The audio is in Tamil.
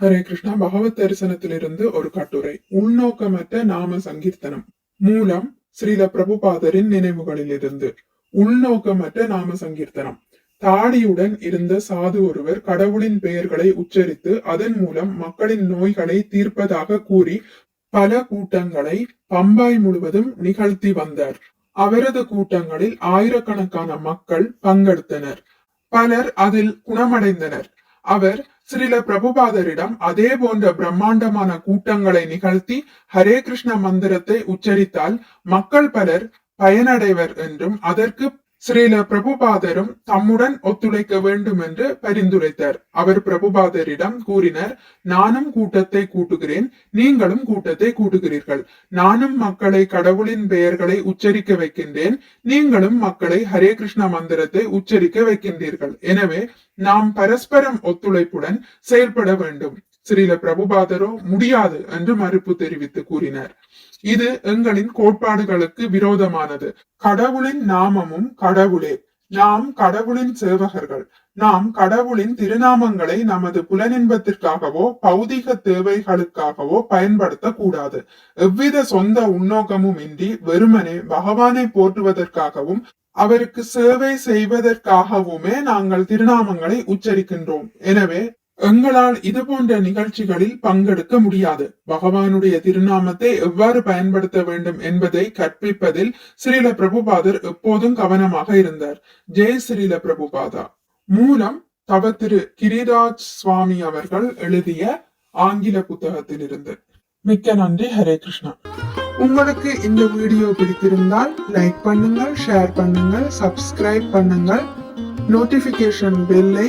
ஹரே கிருஷ்ணா பகவத் தரிசனத்திலிருந்து ஒரு கட்டுரை. உள்நோக்கமற்ற நாம சங்கீர்த்தனம். மூலம் ஸ்ரீல பிரபுபாதரின் நினைவுகளிலிருந்து. உள்நோக்கமற்ற நாம சங்கீர்த்தனம். தாடியுடன் இருந்த சாது ஒருவர் கடவுளின் பெயர்களை உச்சரித்து அதன் மூலம் மக்களின் நோய்களை தீர்ப்பதாக கூறி பல கூட்டங்களை பம்பாய் முழுவதும் நிகழ்த்தி வந்தார். அவரது கூட்டங்களில் ஆயிரக்கணக்கான மக்கள் பங்கெடுத்தனர். பலர் அதில் குணமடைந்தனர். அவர் ஸ்ரீல பிரபுபாதரிடம் அதே போன்ற பிரம்மாண்டமான கூட்டங்களை நிகழ்த்தி ஹரே கிருஷ்ண மந்திரத்தை உச்சரித்தால் மக்கள் பலர் பயனடைவர் என்றும் அதற்கு ஸ்ரீல பிரபுபாதரும் தம்முடன் ஒத்துழைக்க வேண்டும் என்று பரிந்துரைத்தார். அவர் பிரபுபாதரிடம் கூறினர் நானும் கூட்டத்தை கூட்டுகிறேன் நீங்களும் கூட்டத்தை கூட்டுகிறீர்கள். நானும் மக்களை கடவுளின் பெயர்களை உச்சரிக்க வைக்கின்றேன் நீங்களும் மக்களை ஹரே கிருஷ்ண மந்திரத்தை உச்சரிக்க வைக்கின்றீர்கள். எனவே நாம் பரஸ்பரம் ஒத்துழைப்புடன் செயல்பட வேண்டும். ஸ்ரீல பிரபுபாதரோ முடியாது என்று மறுப்பு தெரிவித்து கூறினார். இது எங்களின் கோட்பாடுகளுக்கு விரோதமானது. கடவுளின் நாமமும் கடவுளே. நாம் கடவுளின் சேவகர்கள். நாம் கடவுளின் திருநாமங்களை நமது புலனின்பத்திற்காகவோ பௌதிக தேவைகளுக்காகவோ பயன்படுத்த கூடாது. எவ்வித சொந்த உன்னோக்கமும் இன்றி வெறுமனே பகவானை போற்றுவதற்காகவும் அவருக்கு சேவை செய்வதற்காகவுமே நாங்கள் திருநாமங்களை உச்சரிக்கின்றோம். எனவே எங்களால் இது போன்ற நிகழ்ச்சிகளில் பங்கெடுக்க முடியாது. பகவானுடைய திருநாமத்தை எவ்வாறு பயன்படுத்த வேண்டும் என்பதை கற்பிப்பதில் ஸ்ரீல பிரபுபாதர் எப்போதும் கவனமாக இருந்தார். ஜெய் ஸ்ரீல பிரபுபாதா. மூலம் தவ திரு கிரிராஜ் சுவாமி அவர்கள் எழுதிய ஆங்கில புத்தகத்திலிருந்து. மிக்க நன்றி ஹரே கிருஷ்ணா. உங்களுக்கு இந்த வீடியோ பிடித்திருந்தால் லைக் பண்ணுங்கள் ஷேர் பண்ணுங்கள் சப்ஸ்கிரைப் பண்ணுங்கள். நோட்டிபிகேஷன் பெல்லை